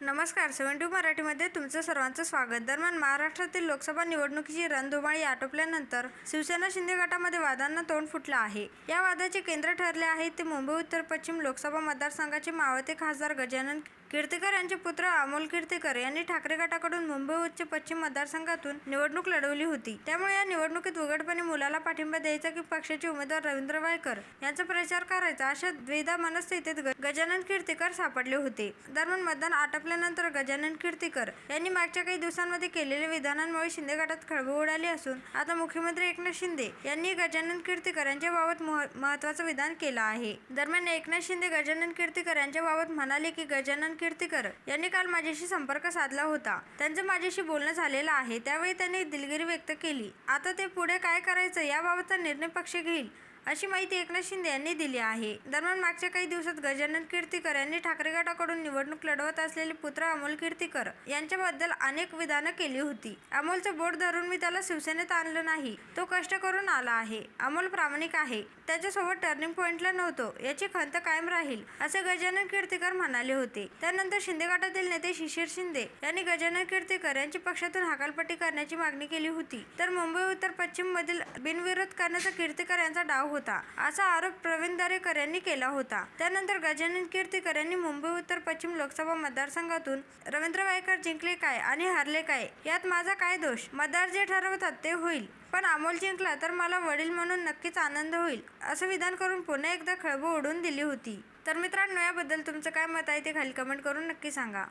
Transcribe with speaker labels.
Speaker 1: नमस्कार सेवन टू मराठीमध्ये तुमचं सर्वांचं स्वागत. दरम्यान महाराष्ट्रातील लोकसभा निवडणुकीची रणधुमाळी आटोपल्यानंतर शिवसेना शिंदे गटामध्ये वादांना तोंड फुटलं आहे. या वादाचे केंद्र ठरले आहे ते मुंबई उत्तर पश्चिम लोकसभा मतदारसंघाचे मावळते खासदार गजानन कीर्तीकर यांचे पुत्र अमोल कीर्तीकर यांनी ठाकरे गटाकडून मुंबई उच्च पश्चिम मतदारसंघातून निवडणूक लढवली होती. त्यामुळे या निवडणुकीत उघडपणे मुलाला पाठिंबा द्यायचा की पक्षाचे उमेदवार रवींद्र वायकर यांचा प्रचार करायचा अशा द्विधा मनस्थितीत ग- गजानन कीर्तीकर सापडले होते. दरम्यान मतदान आटपल्यानंतर गजानन कीर्तीकर यांनी मागच्या काही दिवसांमध्ये केलेल्या विधानांमुळे शिंदे गटात खळबळ उडाली असून आता मुख्यमंत्री एकनाथ शिंदे यांनी गजानन कीर्तीकर यांच्याबाबत महत्वाचं महत्त्वाचं विधान केलं आहे. दरम्यान एकनाथ शिंदे गजानन कीर्तीकर यांच्याबाबत म्हणाले की गजानन कीर्तीकर यांनी काल माझ्याशी संपर्क साधला होता. त्यांचं माझ्याशी बोलणं झालेलं आहे. त्यावेळी त्यांनी दिलगिरी व्यक्त केली. आता ते पुढे काय करायचं याबाबतचा निर्णय पक्ष घेईल. अशी माहिती एकनाथ शिंदे यांनी दिली आहे. दरम्यान मागच्या काही दिवसात गजानन कीर्तीकर यांनी ठाकरे गटाकडून निवडणूक लढवत असलेले पुत्र अमोल कीर्तीकर यांच्याबद्दल अनेक विधानं केली होती. अमोलचं बोट धरून मी त्याला शिवसेनेत आणलं नाही. तो कष्ट करून आला आहे. अमोल प्रामाणिक आहे. त्याच्यासोबत टर्निंग पॉईंटला नव्हतो. याची खंत कायम राहील असे गजानन कीर्तीकर म्हणाले होते. त्यानंतर शिंदे गटातील नेते शिशिर शिंदे यांनी गजानन कीर्तीकर यांची पक्षातून हकालपट्टी करण्याची मागणी केली होती. तर मुंबई उत्तर पश्चिम मधील बिनविरोध करण्याचा कीर्तीकर यांचा डाव होता. होता. असा आरोप प्रवीण दरेकर यांनी केला होता. त्यानंतर गजानन कीर्तीकर यांनी मुंबई उत्तर पश्चिम लोकसभा मतदारसंघातून रवींद्र वायकर जिंकले काय आणि हारले काय? यात माझा काय दोष? मतदार जे ठरवतात ते होईल. पण अमोल जिंकला तर मला वडील म्हणून नक्कीच आनंद होईल असं विधान करून पुन्हा एकदा खळबळ ओढून दिली होती. तर मित्रांनो याबद्दल तुमचं काय मत आहे ते खाली कमेंट करून नक्की सांगा.